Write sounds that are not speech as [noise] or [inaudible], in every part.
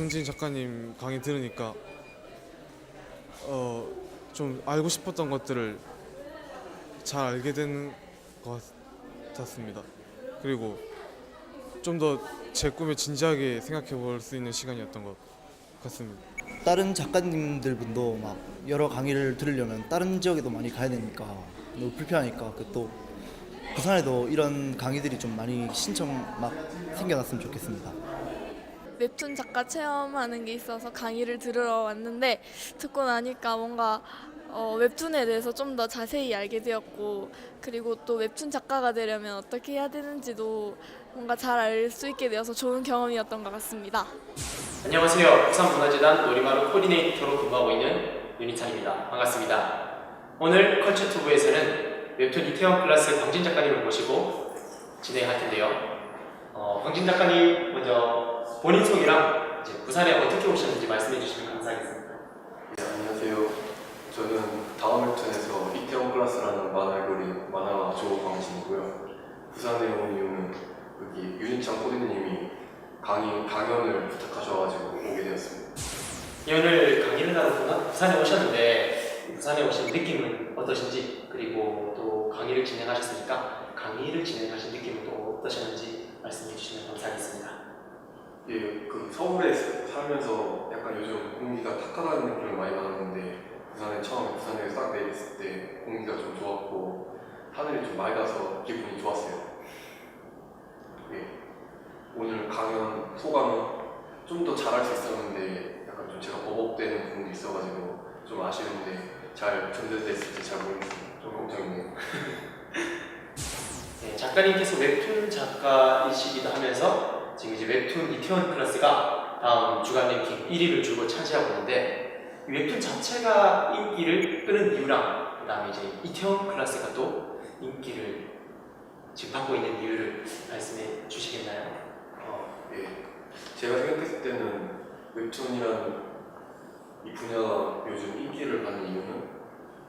조광진 작가님 강의 들으니까 어, 좀 알고 싶었던 것들을 잘 알게 된것 같았습니다. 그리고 좀 더 제 꿈에 진지하게 생각해 볼 수 있는 시간이었던 것 같습니다. 다른 작가님들 분도 막 여러 강의를 들으려면 다른 지역에도 많이 가야 되니까 너무 불편하니까 그또 부산에도 이런 강의들이 좀 많이 신청 막 생겨났으면 좋겠습니다. 웹툰 작가 체험하는 게 있어서 강의를 들으러 왔는데 듣고 나니까 뭔가 어, 웹툰에 대해서 좀 더 자세히 알게 되었고 그리고 또 웹툰 작가가 되려면 어떻게 해야 되는지도 뭔가 잘 알 수 있게 되어서 좋은 경험이었던 것 같습니다. 안녕하세요. 부산문화재단 놀이마루 코디네이터로 근무하고 있는 윤희찬입니다. 반갑습니다. 오늘 컬처투브에서는 웹툰 이태원 클래스 광진 작가님을 모시고 진행할 텐데요. 어, 광진 작가님 먼저 본인 소개랑 이제 부산에 어떻게 오셨는지 말씀해 주시면 감사하겠습니다. 네, 안녕하세요. 저는 다음 웹툰에서 이태원 클라스라는 만화를 그린 만화가 조광진이고요. 부산에 온 이유는 여기 윤희창 코디님이 강의, 강연을 부탁하셔가지고 오게 되었습니다. 예, 오늘 강의를 부산- 부산에 오셨는데 부산에 오신 느낌은 어떠신지 그리고 또 강의를 진행하셨으니까 강의를 진행하신 느낌은 또 어떠셨는지 말씀해 주시면 감사하겠습니다. 예, 그 서울에 살면서 약간 요즘 공기가 탁하다는 느낌을 많이 받았는데 부산에 처음에 부산에 싹 내렸을 때 공기가 좀 좋았고 하늘이 좀 맑아서 기분이 좋았어요. 예, 오늘 강연 소감은 좀 더 잘할 수 있었는데 약간 좀 제가 버벅대는 부분도 있어가지고 좀 아쉬운데 잘 전달됐을지 잘 모르겠습니다. 좀 걱정이네요. 네, 작가님께서 웹툰 작가이시기도 하면서 지금 이제 웹툰 이태원 클래스가 다음 주간 랭킹 1위를 주고 차지하고 있는데 이 웹툰 자체가 인기를 끄는 이유랑 그 다음에 이제 이태원 클래스가 또 인기를 지금 받고 있는 이유를 말씀해 주시겠나요? 어, 예. 제가 생각했을 때는 웹툰이라는 이 분야가 요즘 인기를 받는 이유는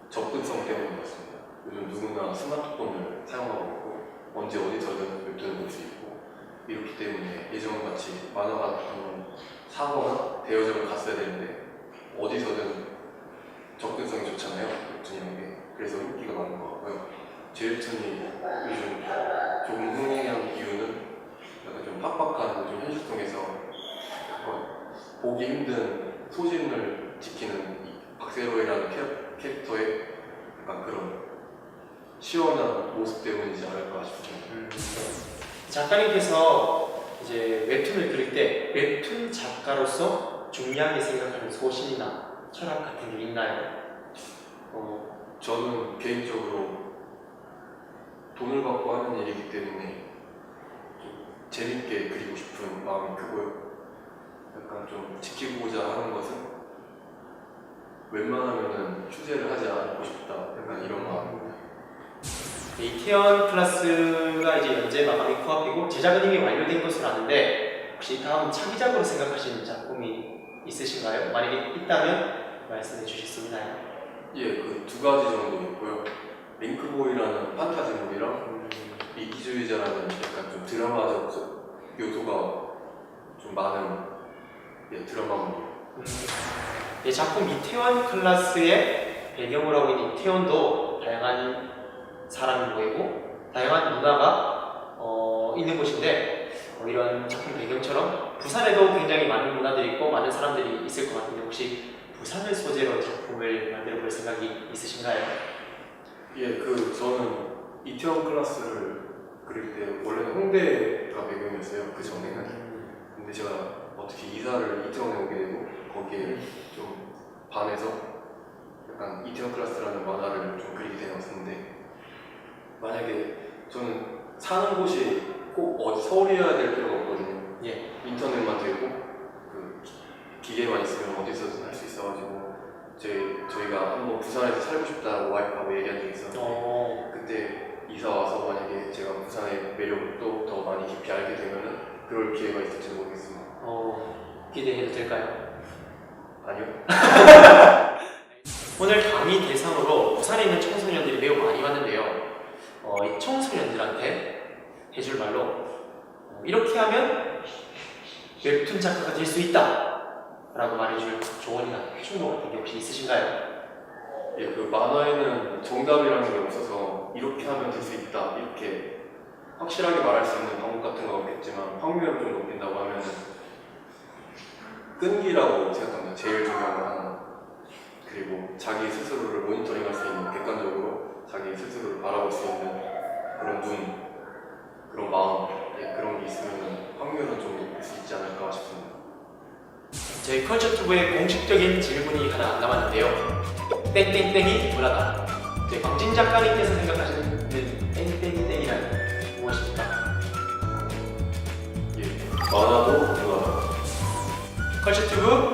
접근성 때문인 것 같습니다. 요즘 누구나 스마트폰을 사용하고 언제 어디서든 웹툰을 볼 수 있고 이렇기 때문에 예전같이 만화 같은 사거나 대여점을 갔어야 되는데 어디서든 접근성이 좋잖아요. 웹툰이라는 게 그래서 인기가 많은 것 같고요. 제 웹툰이 요즘 조금 흥행한 이유는 약간 좀 팍팍한 요즘 현실성에서 약간 보기 힘든 소신을 지키는 이 박세로이라는 캐- 캐릭터의 약간 그런 시원한 모습 때문이지 않을까 싶습니다. 음, 작가님께서 이제 웹툰을 그릴 때 웹툰 작가로서 중요하게 생각하는 소신이나 철학 같은 게 있나요? 어, 저는 개인적으로 돈을 받고 하는 일이기 때문에 좀 재밌게 그리고 싶은 마음이 크고요. 약간 좀 지키고자 하는 것은 웬만하면은 휴재를 하지 않고 싶다. 약간 이런 마음입니다. 네, 이태원 클래스가 이제 현재 마감이 코앞이고 제작은 이미 완료된 것으로 아는데 혹시 다음 차기작으로 생각하시는 작품이 있으신가요? 만약에 있다면 말씀해 주실 수 있나요? 예, 그 두 가지 정도 있고요. 링크보이라는 판타지물이랑 이기주의자라는 약간 좀 드라마적 요소가 좀 많은 예, 드라마물. 음, 네, 작품 이태원 클래스의 배경으로 하고 있는 이태원도 사람이 모이고 다양한 문화가 어, 있는 곳인데 어, 이런 작품 배경처럼 부산에도 굉장히 많은 문화들이 있고 많은 사람들이 있을 것 같은데 혹시 부산을 소재로 작품을 만들어 볼 생각이 있으신가요? 예, 그 저는 이태원 클라스를 그릴 때 원래는 홍대가 배경이었어요. 그 전에는. 근데 제가 어떻게 이사를 이태원에 오게 되고 거기에 좀 반해서 약간 이태원 클라스라는 만화를 좀 그리게 되었는데 만약에 저는 사는 곳이 꼭 어디 서울이어야 될 필요가 없거든요. 예. 인터넷만 되고 그 기- 기계만 있으면 어디서든 할 수 있어가지고 저희 저희가 한번 부산에서 살고 싶다고 와이프하고 얘기한 적이 있었는데 어, 그때 이사 와서 만약에 제가 부산의 매력을 또 더 많이 깊이 알게 되면은 그럴 기회가 있을지 모르겠습니다. 어, 기대해도 될까요? 아니요? [laughs] 오늘 강의 대상으로 부산에 있는 청소년들이 매우 많이 왔는데요. 어, 이 청소년들한테 해줄 말로 어, 이렇게 하면 웹툰 작가가 될 수 있다 라고 말해줄 조언이나 해준거 같은 게 혹시 있으신가요? 예, 그 만화에는 정답이라는 게 없어서 이렇게 하면 될 수 있다 이렇게 확실하게 말할 수 있는 방법 같은 건 없겠지만 확률을 좀 높인다고 하면 끈기라고 생각합니다. 제일 중요한 거 하나. 그리고 자기 스스로를 모니터링할 수 있는 객관적으로 자기 스스로를 바라볼 수 있는 그런 눈, 그런 마음, 예, 그런 게 있으면 확률은 좀 높일 수 있지 않을까 싶습니다. 저희 컬처튜브의 공식적인 질문이 하나 남았는데요. 땡땡땡이 뭐라다. 저희 광진 작가님께서 생각하시는 땡땡땡이란 무엇입니까? 예, 만화도 문화도 컬처튜브